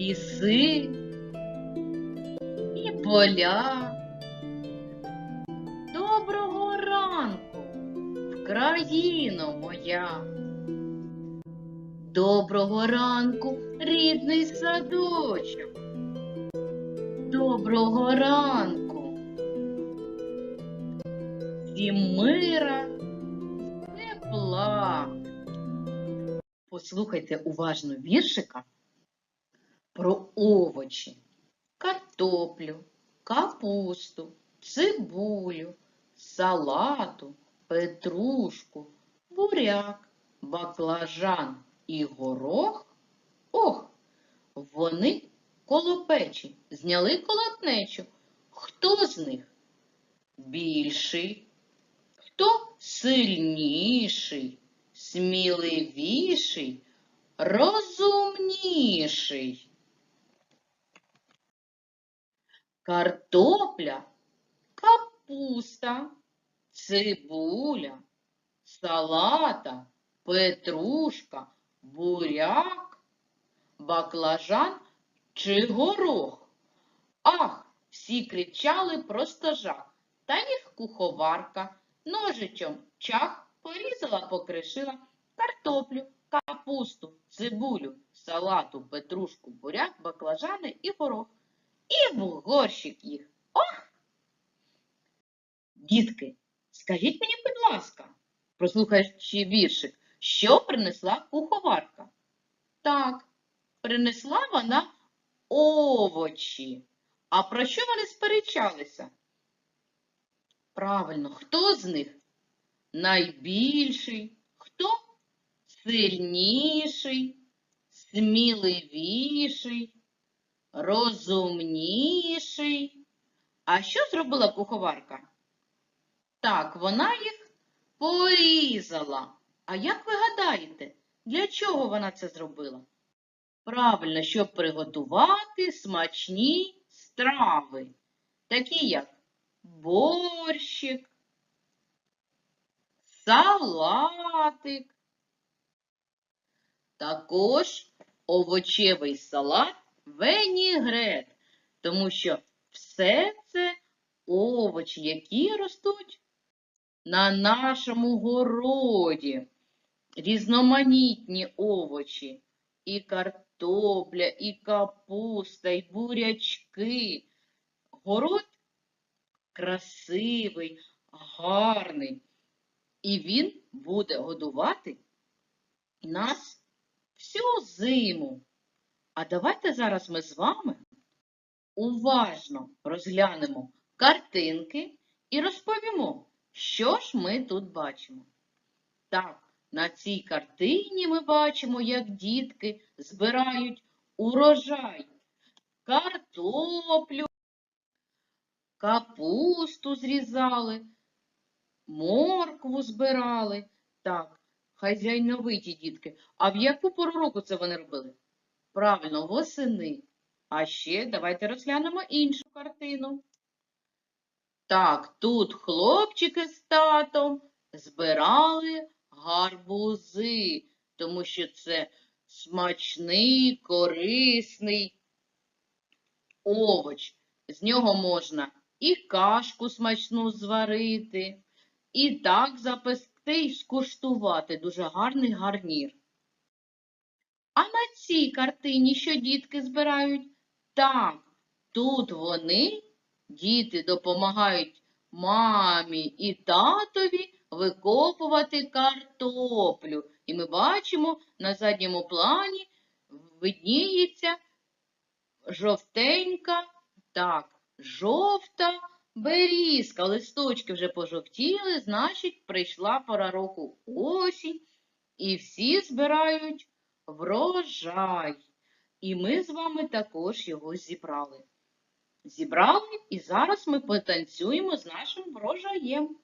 ліси і поля. Доброго ранку, Вкраїно моя. Доброго ранку, рідний садочок. Доброго ранку. Всім мира, тепла. Послухайте уважно віршика про овочі, картоплю, капусту, цибулю, салату, петрушку, буряк, баклажан і горох. Ох, вони коло печі зняли колотнечу. Хто з них більший? Хто сильніший, сміливіший, розумніший? Картопля, капуста, цибуля, салата, петрушка, буряк, баклажан чи горох. Ах, всі кричали просто жах. Та їх куховарка ножичом чах порізала, покришила картоплю, капусту, цибулю, салату, петрушку, буряк, баклажани і горох. І в горщик їх. Ох! Дітки, скажіть мені, будь ласка, прослухаючи віршик, що принесла куховарка? Так, принесла вона овочі. А про що вони сперечалися? Правильно, хто з них найбільший, хто сильніший, сміливіший, розумніший. А що зробила куховарка? Так, вона їх порізала. А як ви гадаєте, для чого вона це зробила? Правильно, щоб приготувати смачні страви, такі як борщик, салатик, також овочевий салат венігрет, тому що все це овочі, які ростуть на нашому городі, різноманітні овочі, і картопля, і капуста, і бурячки. Город красивий, гарний, і він буде годувати нас всю зиму. А давайте зараз ми з вами уважно розглянемо картинки і розповімо, що ж ми тут бачимо. Так, на цій картині ми бачимо, як дітки збирають урожай, картоплю, капусту зрізали, моркву збирали. Так, хазяйновиті дітки. А в яку пору року це вони робили? Правильно, восени. А ще давайте розглянемо іншу картину. Так, тут хлопчики з татом збирали гарбузи, тому що це смачний, корисний овоч. З нього можна і кашку смачну зварити, і так запекти і скуштувати. Дуже гарний гарнір. Цій картині що дітки збирають? Так, тут вони, діти, допомагають мамі і татові викопувати картоплю. І ми бачимо на задньому плані видніється жовтенька, так, жовта берізка. Листочки вже пожовтіли, значить, прийшла пора року осінь, і всі збирають врожай. І ми з вами також його зібрали. Зібрали, і зараз ми потанцюємо з нашим врожаєм.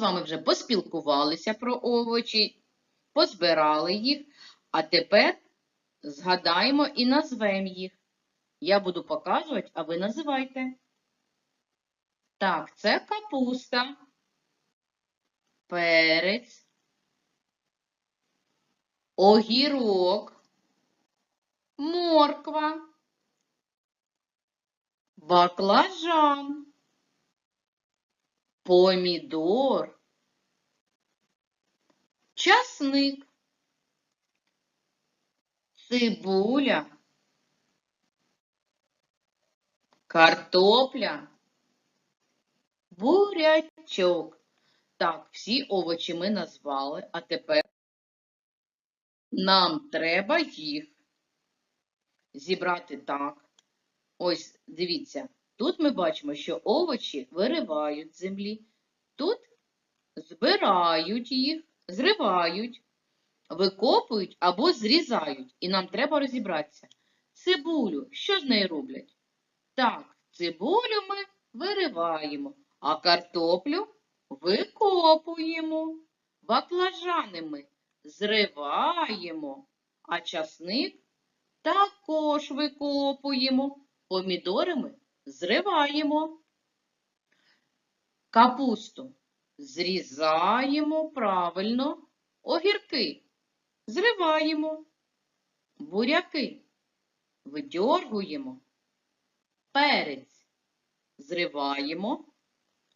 Вами вже поспілкувалися про овочі, позбирали їх, а тепер згадаємо і назвемо їх. Я буду показувати, а ви називайте. Так, це капуста, перець, огірок, морква, баклажан, помідор, часник, цибуля, картопля, бурячок. Так, всі овочі ми назвали, а тепер нам треба їх зібрати так. Ось, дивіться, тут ми бачимо, що овочі виривають з землі, тут збирають їх, зривають, викопують або зрізають. І нам треба розібратися. Цибулю, що з нею роблять? Так, цибулю ми вириваємо, а картоплю викопуємо. Баклажани ми зриваємо, а часник також викопуємо. Помідори ми зриваємо. Капусту зрізаємо правильно. Огірки зриваємо. Буряки видьоргуємо. Перець зриваємо,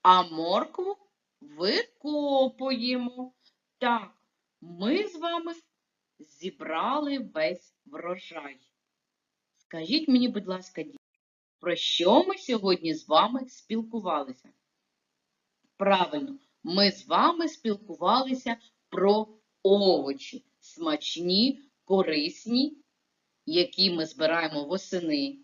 а моркву викопуємо. Так, ми з вами зібрали весь врожай. Скажіть мені, будь ласка, про що ми сьогодні з вами спілкувалися? Правильно, ми з вами спілкувалися про овочі, смачні, корисні, які ми збираємо восени.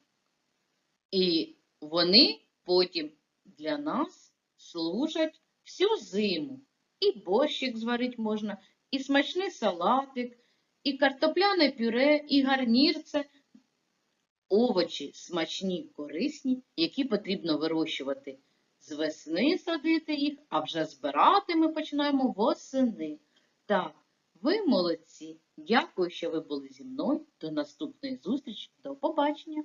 І вони потім для нас служать всю зиму. І борщик зварить можна, і смачний салатик, і картопляне пюре, і гарнір це овочі смачні, корисні, які потрібно вирощувати. З весни садити їх, а вже збирати ми починаємо восени. Так, ви молодці. Дякую, що ви були зі мною. До наступної зустрічі. До побачення.